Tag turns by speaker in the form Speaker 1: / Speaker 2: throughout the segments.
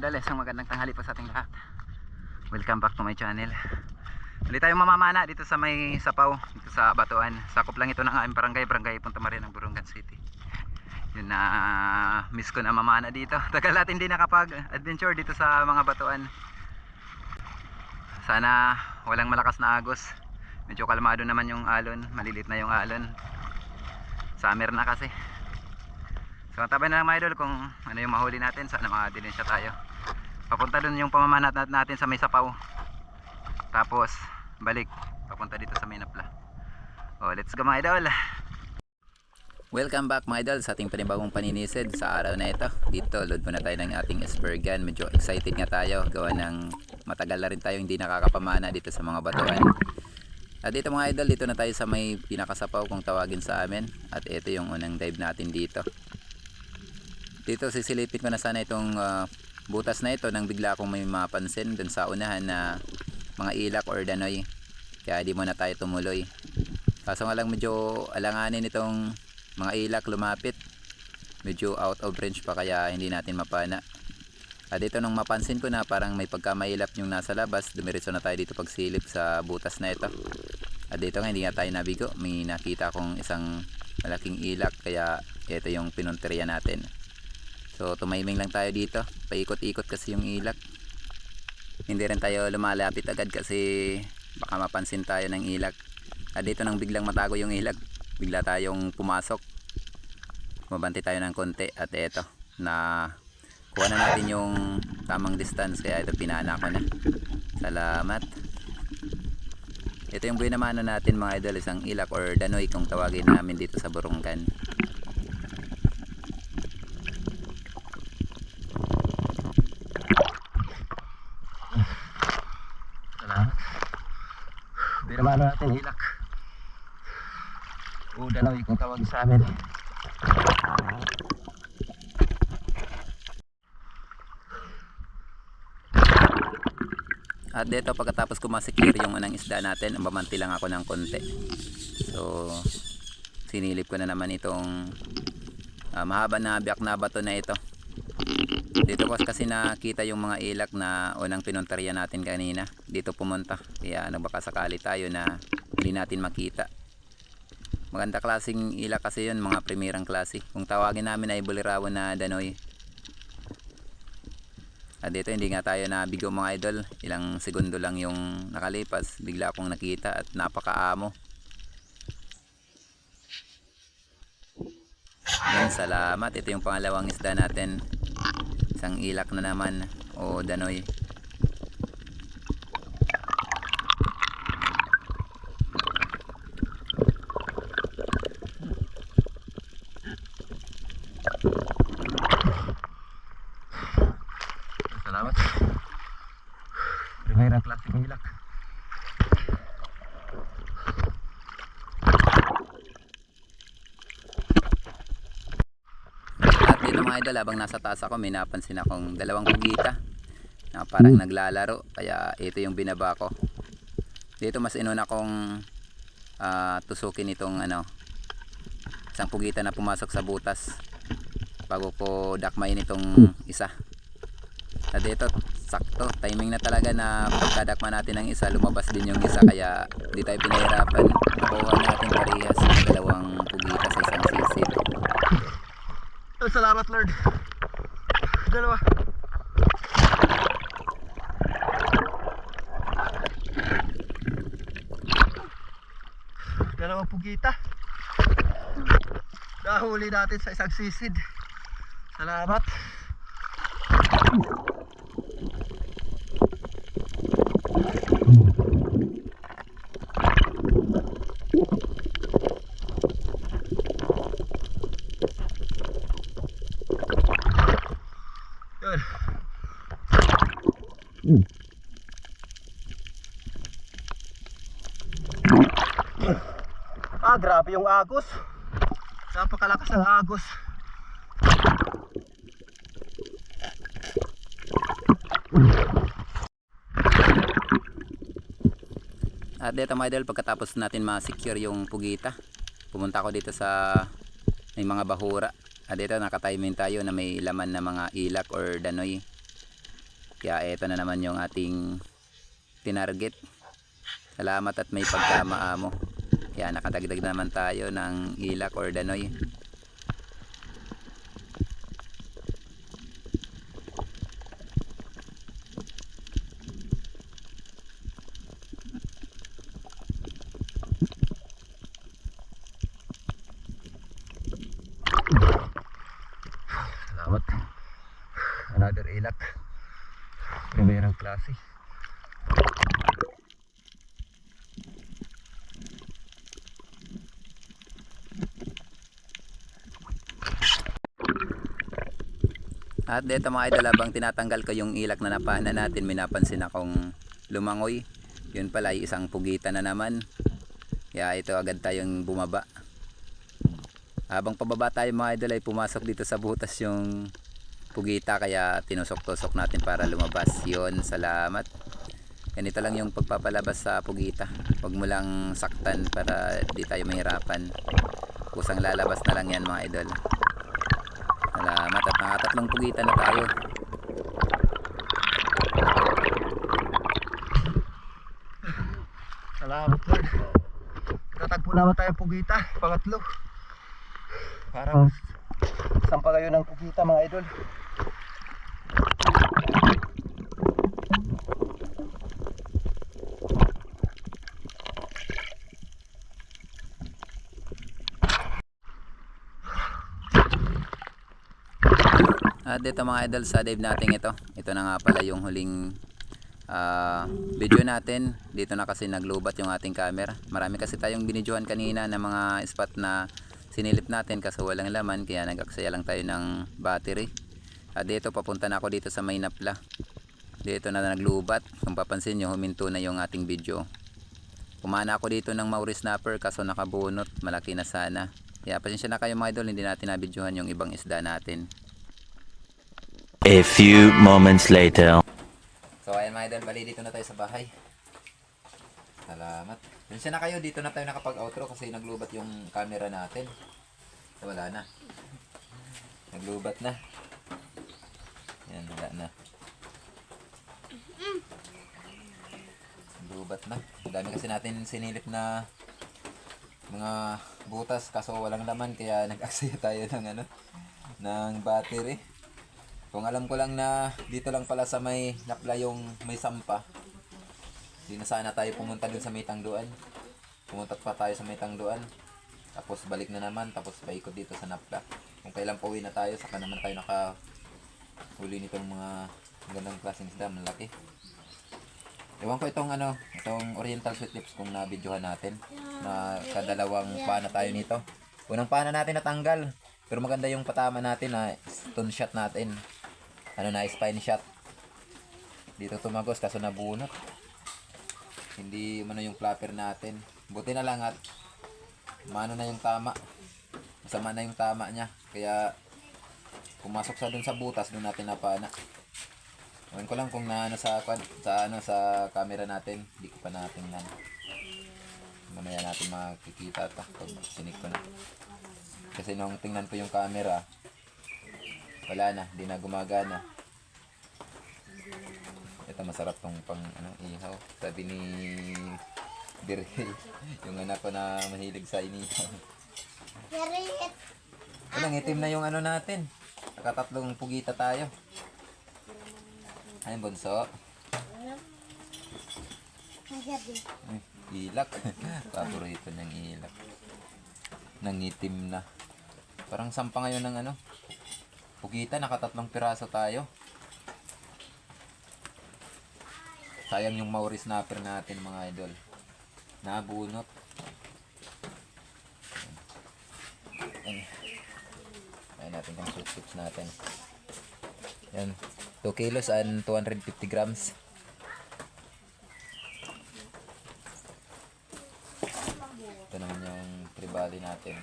Speaker 1: idol, isang magandang tanghali po sa ating lahat. Welcome back to my channel. Ulit tayong mamamana dito sa may sapaw, dito sa Batuan. Sakop lang ito ng aming barangay, barangay Punta Maria ng Burungan City. Yun na miss ko na mamana dito. Tagal natin hindi nakapag-adventure dito sa mga batuan. Sana walang malakas na agos. Medyo kalmado naman yung alon, malilit na yung alon. Summer na kasi. So tabay na lang mga idol kung ano yung mahuli natin. Sana makadilin siya tayo. Papunta dun yung pamamanat nat- natin sa may sapaw. Tapos balik. Papunta dito sa may napla. Oh, let's go mga idol. Welcome back mga idol sa ating panibagong paninisid sa araw na ito. Dito load muna tayo ng ating spur gun. Medyo excited nga tayo. Gawa ng matagal na rin tayo hindi nakakapamana dito sa mga batuan. At dito mga idol, dito na tayo sa may pinakasapaw kung tawagin sa amin. At ito yung unang dive natin dito. Dito sisilipin ko na sana itong ah, butas na ito nang bigla akong may mapansin dun sa unahan na mga ilak or danoy. Kaya di muna tayo tumuloy. Kaso nga lang medyo alanganin itong mga ilak lumapit. Medyo out of range pa kaya hindi natin mapana. At dito nung mapansin ko na parang may pagkamailap yung nasa labas, dumiretso na tayo dito pagsilip sa butas na ito. At dito nga hindi nga tayo nabigo, may nakita akong isang malaking ilak kaya ito yung pinunteriya natin. So tumiming lang tayo dito, paikot-ikot kasi yung ilak. Hindi rin tayo lumalapit agad kasi baka mapansin tayo ng ilak. At dito nang biglang matago yung ilak, bigla tayong pumasok. Mabanti tayo ng konti at eto na kuha na natin yung tamang distance kaya ito pinana ko na. Salamat. Ito yung buhay naman natin mga idol, isang ilak or danoy kung tawagin namin dito sa Burunggan. Salamat. Naman natin ilak. O danoy kung tawagin sa amin. At dito pagkatapos ko masekure yung unang isda natin, bamanti lang ako ng konti. So sinilip ko na naman itong ah, mahaba na biyak na bato na ito. Dito ko kasi nakita yung mga ilak na unang pinuntarya natin kanina. Dito pumunta. Kaya ano baka sakali tayo na hindi natin makita. Maganda klaseng ilak kasi yun, mga primerang klase. Kung tawagin namin ay bulirawan na danoy. At dito hindi nga tayo nabigo mga idol. Ilang segundo lang yung nakalipas. Bigla akong nakita at napakaamo. Yan, salamat. Ito yung pangalawang isda natin. Isang ilak na naman o danoy. Salamat. Primerang klaseng ilak. At idol, habang nasa taas ako, may napansin akong dalawang pugita na parang naglalaro. Kaya ito yung binaba ko. Dito mas inuna kong ah, tusukin itong ano, isang pugita na pumasok sa butas bago ko dakmayin itong isa. At dito, sakto. Timing na talaga na pagkadakma natin ng isa, lumabas din yung isa. Kaya di tayo pinahirapan. Nakuha natin parehas dalawang pugita.
Speaker 2: Oh, salamat Lord. Dalawa. Dalawang pugita. Nahuli natin sa isang sisid. Salamat. Yun. Ah, grabe yung agos. Napakalakas ng agos.
Speaker 1: At dito mga idol, pagkatapos natin ma-secure yung pugita, pumunta ako dito sa may mga bahura. At dito nakatiming tayo na may laman na mga ilak or danoy. Kaya ito na naman yung ating tinarget. Salamat at may pagkamaamo. Kaya nakadagdag naman tayo ng ilak or danoy. Salamat. Another ilak. Primerang klase. At dito mga idol habang tinatanggal ko yung ilak na napana natin may napansin akong lumangoy. Yun pala ay isang pugita na naman. Kaya ito agad tayong bumaba. Habang pababa tayo mga idol ay pumasok dito sa butas yung pugita kaya tinusok-tusok natin para lumabas. Yun, salamat. Ganito lang yung pagpapalabas sa pugita. Huwag mo lang saktan para di tayo mahirapan. Kusang lalabas na lang yan mga idol. At pugita na tayo.
Speaker 2: Salamat Lord. Tatagpo naman tayo pugita. Pangatlo. Parang saan pa kayo ng pugita mga idol?
Speaker 1: Dito mga idol sa dive natin ito. Ito na nga pala yung huling ah, video natin. Dito na kasi naglubat yung ating camera. Marami kasi tayong binidyohan kanina ng mga spot na sinilip natin kasi walang laman kaya nag-aksaya lang tayo ng battery. At dito papunta na ako dito sa Maynapla. Dito na naglubat. Kung papansin nyo huminto na yung ating video. Kumana ako dito ng Mauri Snapper kaso nakabunot. Malaki na sana. Kaya pasensya na kayo mga idol hindi natin nabidyohan yung ibang isda natin.
Speaker 3: A few moments later.
Speaker 1: So ayan mga idol, bali dito na tayo sa bahay. Salamat. Pasensya na kayo, dito na tayo nakapag-outro kasi naglubat yung camera natin. Wala na. Naglubat na. Yan, wala na. Naglubat na. Ang dami kasi natin sinilip na mga butas kaso walang laman kaya nag-aksaya tayo ng ano ng battery. Kung alam ko lang na dito lang pala sa may napla yung may sampa. Hindi na sana tayo pumunta dun sa may tangduan. Pumunta pa tayo sa may tangduan. Tapos balik na naman. Tapos paikot dito sa napla. Kung kailan pauwi na tayo, saka naman tayo naka huli nitong mga gandang klaseng isda. Malaki. Ewan ko itong ano, itong oriental sweet lips kung na-videohan natin. Na kadalawang pana tayo nito. Unang pana natin natanggal. Pero maganda yung patama natin na stone shot natin. Ano na, spine shot. Dito tumagos kaso nabunot. Hindi ano yung flapper natin. Buti na lang at mano na yung tama. Masama na yung tama niya. Kaya pumasok sa dun sa butas dun natin napana. Ewan ko lang kung naano sa sa ano sa camera natin, hindi ko pa natingnan. Mamaya natin makikita to pag sinik ko na. Kasi nung tingnan ko yung camera, wala na, di na gumagana. Ito masarap tong pang ano, ihaw. Sabi ni Birhil, yung anak ko na mahilig sa inihaw. Ilang itim na yung ano natin. Nakatatlong pugita tayo. Ayun, bunso. Ay, ilak. Paborito niyang ilak. Nangitim na. Parang sampa ngayon ng ano. Pugita, nakatatlong piraso tayo. Sayang yung Mauri snapper natin mga idol. Nabunot. Ayan. Ayan natin yung tips natin. Yan. 2 kilos and 250 grams. Ito naman yung tribali natin.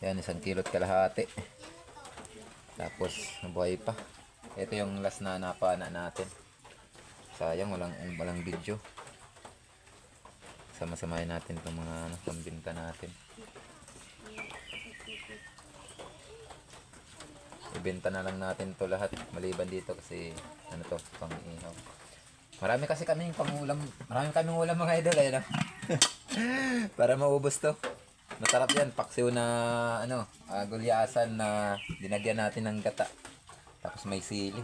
Speaker 1: Yan, isang kilot kalahati. Tapos, nabuhay pa. Ito yung last na napana natin. Sayang, walang, walang video. Sama-samahin natin itong mga ano, pambinta natin. ibenta na lang natin to lahat maliban dito kasi ano to pang ihaw marami kasi kaming pangulam marami kaming ulam mga idol eh no? para maubos to masarap yan. Paksiw na ano uh, gulyasan na dinagyan natin ng gata. Tapos may sili.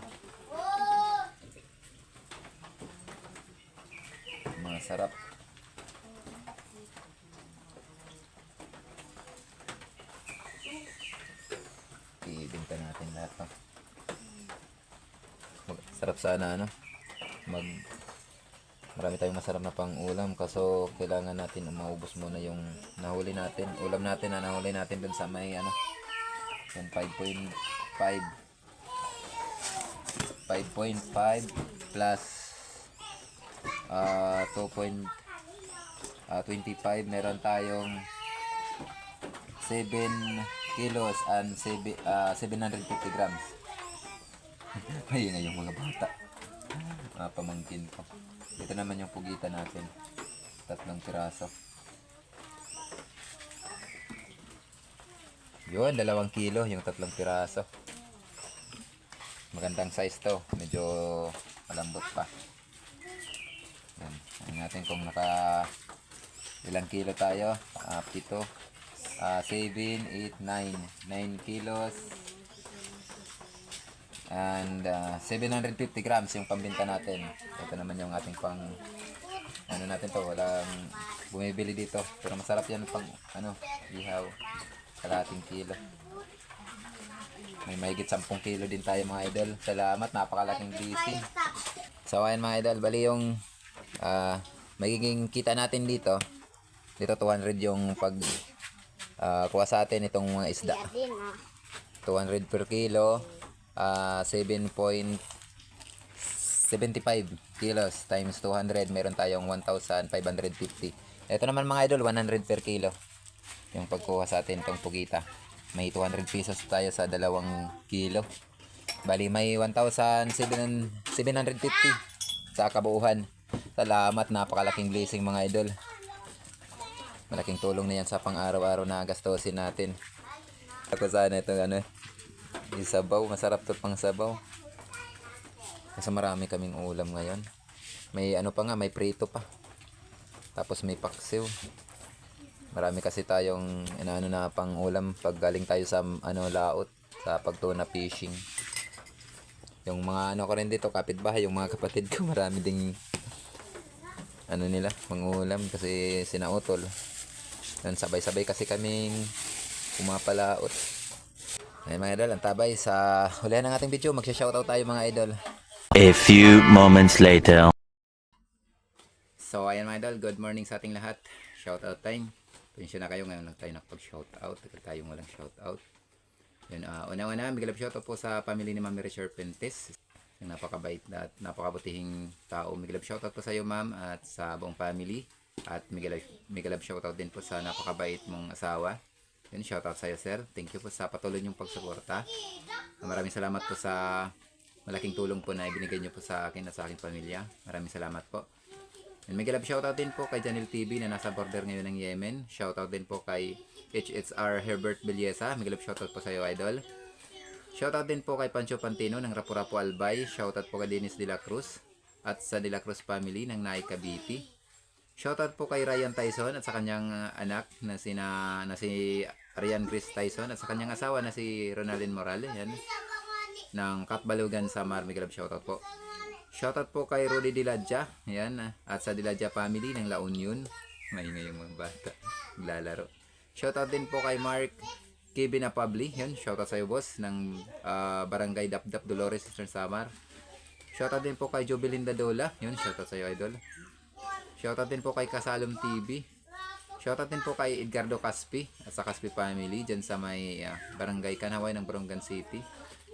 Speaker 1: Mga sarap ibenta natin lahat Mag, sarap sana ano mag marami tayong masarap na pang ulam kaso kailangan natin maubos muna yung nahuli natin. Ulam natin na nahuli natin dun sa may ano yung 5.5 5.5 plus ah 2.25 meron tayong 7 kilos and 7, ah, 750 grams. Ayun na yung mga bata mga pamangkin ko. Ito naman yung pugitan natin. Tatlong piraso. Yun dalawang kilo yung tatlong piraso. Magandang size to. Medyo malambot pa. Yan. Tingnan natin kung naka ilang kilo tayo. Uh, pito uh, 7, 8, 9 9 kilos and uh, 750 grams yung pambinta natin. Ito naman yung ating pang ano natin to walang bumibili dito. Pero masarap yan pag ano ihaw. Kalating kilo. May mahigit 10 kilo din tayo mga idol. Salamat napakalaking blessing so ayan mga idol bali yung ah, magiging kita natin dito. Dito 200 yung pag ah, kuha sa atin itong mga isda. 200 per kilo ah 7.75 kilos times 200 meron tayong 1,550 ito naman mga idol 100 per kilo yung pagkuha sa atin itong pugita. May 200 pesos tayo sa dalawang kilo. Bali may 1,750 sa kabuuhan. Salamat napakalaking blessing mga idol. Malaking tulong na yan sa pang araw-araw na gastusin natin. Ako sana ito ano yung sabaw masarap to pang sabaw. Kasi marami kaming ulam ngayon. May ano pa nga may prito pa. Tapos may paksiw. Marami kasi tayong ano na pang ulam pag galing tayo sa ano laot sa pagtuna fishing. Yung mga ano ko rin dito kapitbahay yung mga kapatid ko marami ding ano nila mangulam kasi sinautol. Yan sabay-sabay kasi kaming pumapalaot ay mga idol ang tabay sa huli ng ating video magsha-shoutout tayo mga idol
Speaker 3: A few moments later.
Speaker 1: So, ayan mga idol, good morning sa ating lahat. Shoutout time. Pensyon na kayo, ngayon lang tayo nakapag-shoutout. Tagal tayong walang shoutout. Yun, uh, una-una, bigla shoutout po sa family ni Ma'am Richard Pentes. Yung napakabait at napakabutihing tao. Bigla shoutout po sa iyo, ma'am, at sa buong family. At bigla bigla shoutout din po sa napakabait mong asawa. Yun, shoutout sa iyo, sir. Thank you po sa patuloy niyong pagsuporta. Maraming salamat po sa malaking tulong po na ibinigay niyo po sa akin at sa aking pamilya. Maraming salamat po. And may galab shoutout din po kay Janil TV na nasa border ngayon ng Yemen. Shoutout din po kay HHR Herbert Beliesa. May galab shoutout po sa iyo, idol. Shoutout din po kay Pancho Pantino ng Rapu-Rapu Albay. Shoutout po kay Dennis De La Cruz at sa De La Cruz family ng Nai Cavite. Shoutout po kay Ryan Tyson at sa kanyang uh, anak na sina na si Ryan Chris Tyson at sa kanyang asawa na si Ronaldin Morales yan ng Katbalugan sa Mar Migalab shoutout po. Shoutout po kay Rudy Diladja, yan, at sa Diladja family ng La Union. Maingay yung mga bata, naglalaro. Shoutout din po kay Mark Kevin Apabli, yan, shoutout sa iyo boss, ng ah, Barangay Dapdap Dolores, Eastern Samar. Shoutout din po kay Jobelinda Dola, yun, shoutout sa iyo idol. Shoutout din po kay Kasalom TV. Shoutout din po kay Edgardo Caspi at sa Caspi family dyan sa may ah, Barangay Kanaway ng Borongan City.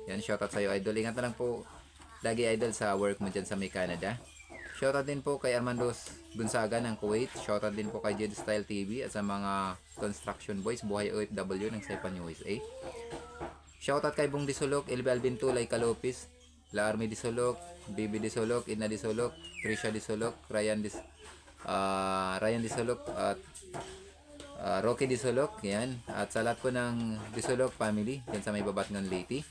Speaker 1: Yan, shoutout sa iyo idol. Ingat na lang po lagi idol sa work mo dyan sa may Canada. Shoutout din po kay Armando Gonzaga ng Kuwait. Shoutout din po kay Jed Style TV at sa mga construction boys, buhay OFW ng Saipan USA. Shoutout kay Bong Disulok, Elbe Alvin Tulay Kalopis, La Army Disulok, Bibi Disulok, Ina Disulok, Trisha Disulok, Ryan Dis ah, Ryan Disulok at ah, Rocky Disulok, yan. At sa lahat po ng Disulok family, yan sa may Babatngan Leyte.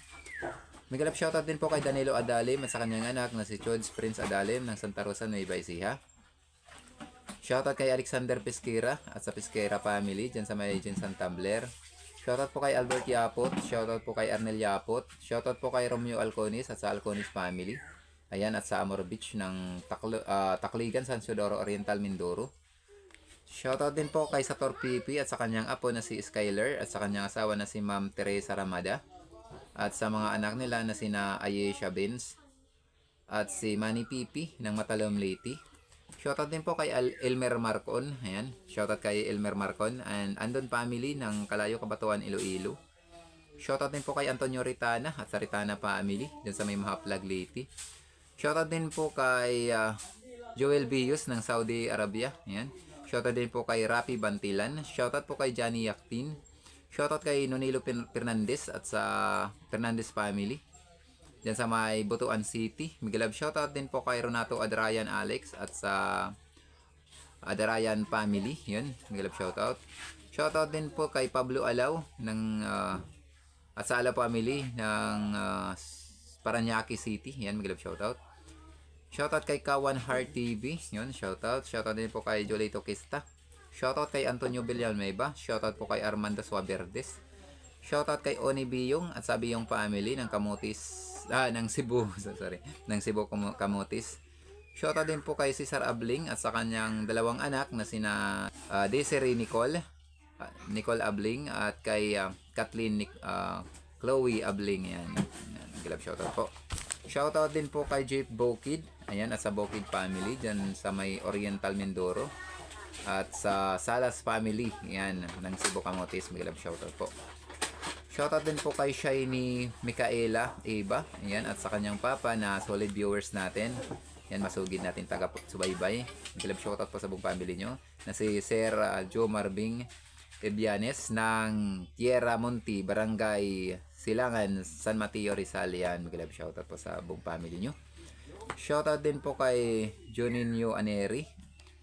Speaker 1: Miguel up shoutout din po kay Danilo Adalim at sa kanyang anak na si Chods Prince Adalim ng Santa Rosa, Nueva Ecija. Shoutout kay Alexander Pesquera at sa Pesquera family dyan sa may agent San Tumbler. Shoutout po kay Albert Yapot. Shoutout po kay Arnel Yapot. Shoutout po kay Romeo Alconis at sa Alconis family. Ayan, at sa Amor Beach ng Taklo, ah, Takligan, San Sudoro Oriental, Mindoro. Shoutout din po kay Sator Pipi at sa kanyang apo na si Skyler at sa kanyang asawa na si Ma'am Teresa Ramada. At sa mga anak nila na sina Ayesha Benz at si Manny Pipi ng Matalom Lady. Shoutout din po kay Elmer Marcon. Ayan. Shoutout kay Elmer Marcon and Andon family ng Kalayo Kabatuan Iloilo. Shoutout din po kay Antonio Ritana at sa Ritana family dyan sa may Mahaplag Leyte. Shoutout din po kay ah, Joel Bius ng Saudi Arabia. Ayan. Shoutout din po kay Rapi Bantilan. Shoutout po kay Johnny Yaktin. Shoutout kay Nonilo Fernandez at sa Fernandez family. Diyan sa may Butuan City. Love, shoutout din po kay Renato Adrayan Alex at sa Adrayan family. Yun, Love, shoutout. Shoutout din po kay Pablo Alaw ng ah, at sa Alaw family ng ah, Paranaque City. Yan, Love, shoutout. Shoutout kay Kawan Heart TV. Yun, shoutout. Shoutout din po kay Jolito Kista. Shoutout kay Antonio Villanueva. Shoutout po kay Armando Suaverdes. Shoutout kay Oni Biyong at sa Biyong family ng Kamutis, ah, ng Cebu, So, sorry, ng Cebu Kamu- Kamutis. Shoutout din po kay Cesar Abling at sa kanyang dalawang anak na sina ah, Desiree Nicole, ah, Nicole Abling at kay ah, Kathleen Nic- ah, Chloe Abling. Yan. Yan. Gilab shoutout po. Shoutout din po kay Jeep Bokid. Ayan, at sa Bokid family dyan sa may Oriental Mindoro. At sa Salas family. Yan, ng Cebu Camotes. Gilab shoutout po. Shoutout din po kay Shiny Micaela Eva. Ayan, at sa kanyang papa na solid viewers natin. Yan, masugid natin taga subaybay. Gilab shoutout po sa buong family nyo. Na si Sir uh, Joe Marving Ebianes ng Tierra Monte, Barangay Silangan, San Mateo, Rizal. Yan, gilab shoutout po sa buong family nyo. Shoutout din po kay Juninho Aneri.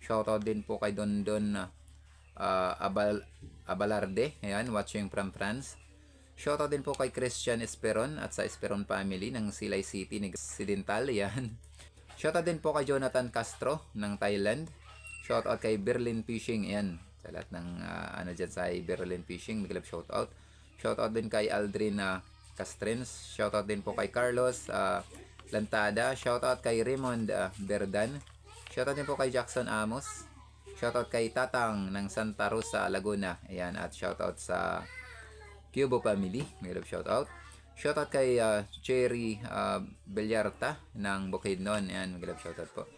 Speaker 1: Shoutout din po kay Don Don uh, Abal Abalarde. Ayan, watching from France. Shoutout din po kay Christian Esperon at sa Esperon family ng Silay City ng Occidental. Yan. Shoutout din po kay Jonathan Castro ng Thailand. Shoutout kay Berlin Fishing. Yan. Sa lahat ng ah, ano dyan sa Berlin Fishing. Big love shoutout. Shoutout din kay Aldrin ah, Castrens. Shoutout din po kay Carlos ah, Lantada. Shoutout kay Raymond ah, Berdan. Shoutout din po kay Jackson Amos. Shoutout kay Tatang ng Santa Rosa, Laguna. Ayan. At shoutout sa Cubo family. May love shoutout. Shoutout kay ah, Cherry uh, Bellarta ng Bukidnon. Ayan, may love shoutout po.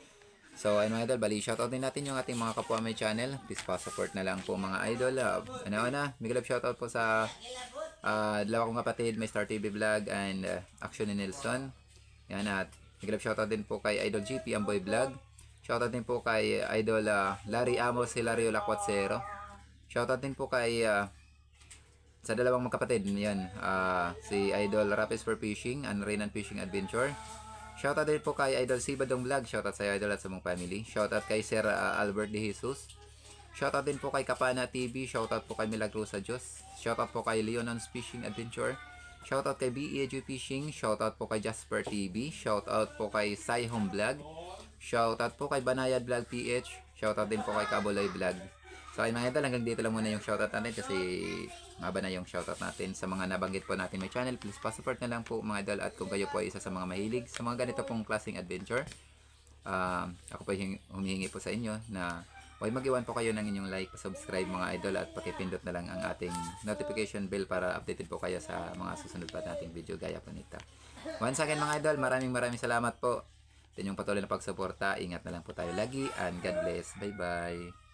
Speaker 1: So, ayun mga idol, bali shoutout din natin yung ating mga kapwa may channel. Please pa-support na lang po mga idol. Uh, ano na, may love shoutout po sa uh, dalawa kong kapatid, may Star TV Vlog and uh, Action ni Nelson. Yan at may love shoutout din po kay Idol GP Amboy Vlog. Shoutout din po kay Idol ah, Larry Amos Hilario Lacuatsero. Shoutout din po kay ah, sa dalawang magkapatid, yan, ah, si Idol Rapis for Fishing and Renan Fishing Adventure. Shoutout din po kay Idol Sibadong Vlog, shoutout sa Idol at sa mong family. Shoutout kay Sir ah, Albert De Jesus. Shoutout din po kay Kapana TV, shoutout po kay Milagrosa Diyos. Shoutout po kay Leonon's Fishing Adventure. Shoutout kay BEAG Fishing, shoutout po kay Jasper TV, shoutout po kay Sai Home Vlog. Shoutout po kay Banayad Vlog PH, shoutout din po kay Kabuloy Vlog. So ayun mga idol, hanggang dito lang muna yung shoutout natin kasi maba na yung shoutout natin sa mga nabanggit po natin may channel. Please pa-support na lang po mga idol at kung kayo po ay isa sa mga mahilig sa mga ganito pong klaseng adventure, um, ako po hing- humihingi po sa inyo na huwag mag-iwan po kayo ng inyong like, subscribe mga idol at pakipindot na lang ang ating notification bell para updated po kayo sa mga susunod pa nating video gaya po nito. Once again mga idol, maraming maraming salamat po sa inyong patuloy na pagsuporta. Ingat na lang po tayo lagi and God bless. Bye bye.